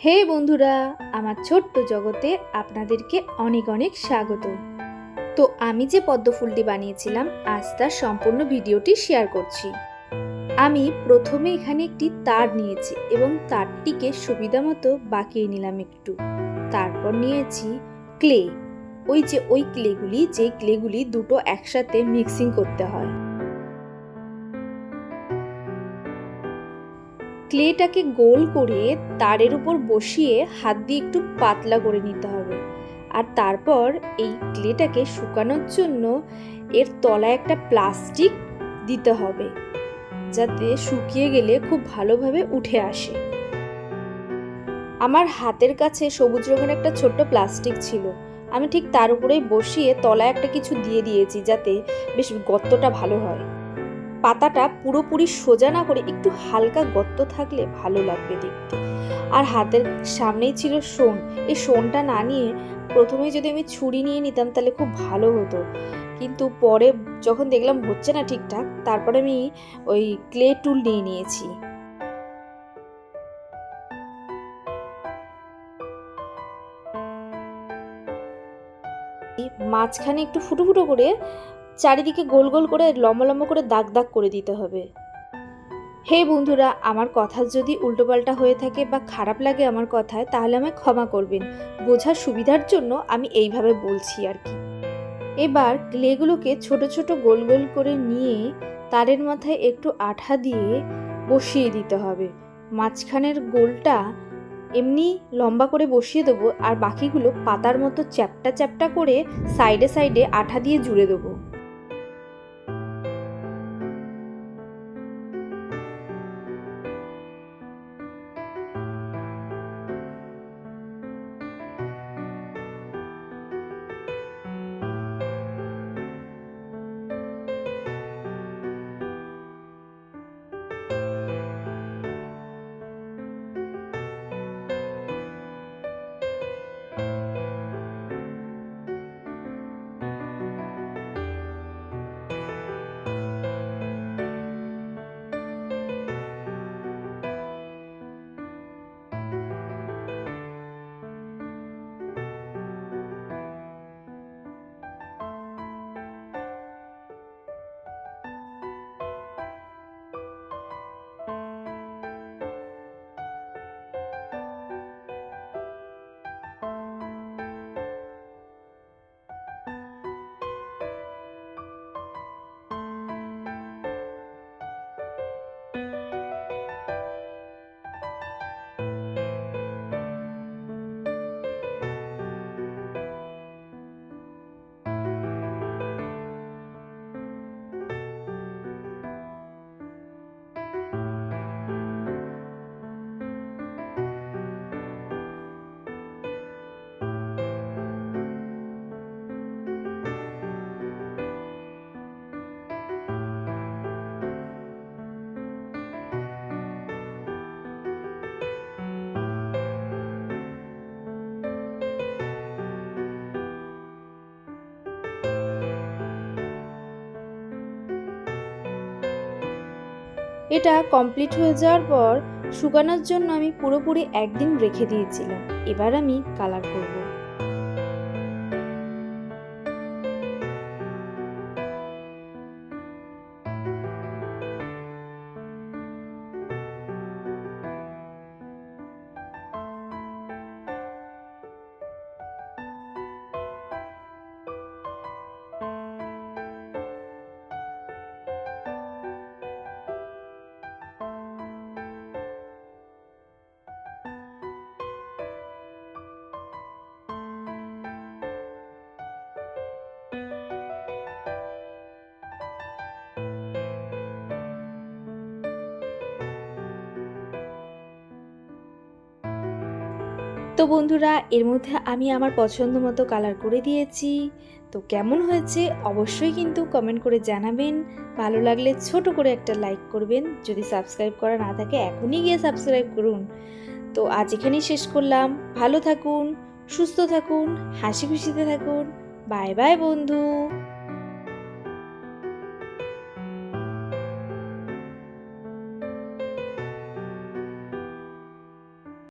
হে বন্ধুরা, আমার ছোট্ট জগতে আপনাদেরকে অনেক অনেক স্বাগত। তো আমি যে পদ্ম ফুলটি বানিয়েছিলাম, আজ তার সম্পূর্ণ ভিডিওটি শেয়ার করছি। আমি প্রথমে এখানে একটি তার নিয়েছি এবং তারটিকে সুবিধা মতো বাঁকিয়ে নিলাম একটু। তারপর নিয়েছি ক্লে। ওই যে ওই ক্লেগুলি যে ক্লেগুলি দুটো একসাথে মিক্সিং করতে হয়। ক্লেটাকে গোল করে তারের উপর বসিয়ে হাত দিয়ে একটু পাতলা করে নিতে হবে। আর তারপর এই ক্লেটাকে শুকানোর জন্য এর তলায় একটা প্লাস্টিক দিতে হবে, যাতে শুকিয়ে গেলে খুব ভালোভাবে উঠে আসে। আমার হাতের কাছে সবুজ রঙের একটা ছোট্ট প্লাস্টিক ছিল। আমি ঠিক তার উপরেই বসিয়ে তলায় একটা কিছু দিয়ে দিয়েছি যাতে বেশ গর্তটা ভালো হয়। পাতাটা পুরোপুরি সোজা না করে একটু হালকা গর্ত থাকলে ভালো লাগবে দেখতে। আর হাতের সামনেই ছিল শোন এই শোনটা না নিয়ে প্রথমেই যদি আমি ছুরি নিয়ে নিতাম তাহলে খুব ভালো হতো। কিন্তু পরে যখন দেখলাম হচ্ছে না ঠিকঠাক, তারপরে আমি ওই ক্লে টুল নিয়ে নিয়েছি। মাঝখানে একটু ফুটো ফুটো করে চারিদিকে গোল গোল করে লম্বা লম্বা করে দাগ দাগ করে দিতে হবে। হে বন্ধুরা, আমার কথা যদি উল্টোপাল্টা হয়ে থাকে বা খারাপ লাগে আমার কথায়, তাহলে আমায় ক্ষমা করবেন। বোঝার সুবিধার জন্য আমি এইভাবে বলছি আর কি। এবার ক্লেগুলোকে ছোট ছোট গোল গোল করে নিয়ে তারের মাথায় একটু আঠা দিয়ে বসিয়ে দিতে হবে। মাঝখানের গোলটা এমনি লম্বা করে বসিয়ে দেবো আর বাকিগুলো পাতার মতো চ্যাপটা চ্যাপটা করে সাইডে সাইডে আঠা দিয়ে জুড়ে দেবো। এটা কমপ্লিট হয়ে যাওয়ার পর শুকানোর জন্য আমি পুরোপুরি একদিন রেখে দিয়েছিলাম। এবার আমি কালার করব। তো বন্ধুরা, এর মধ্যে আমি আমার পছন্দ মতো কালার করে দিয়েছি। তো কেমন হয়েছে অবশ্যই কিন্তু কমেন্ট করে জানাবেন। ভালো লাগলে ছোট করে একটা লাইক করবেন। যদি সাবস্ক্রাইব করা না থাকে, এখনই গিয়ে সাবস্ক্রাইব করুন। তো আজ এখানেই শেষ করলাম। ভালো থাকুন, সুস্থ থাকুন, হাসি খুশিতে থাকুন। বাই বাই বন্ধু।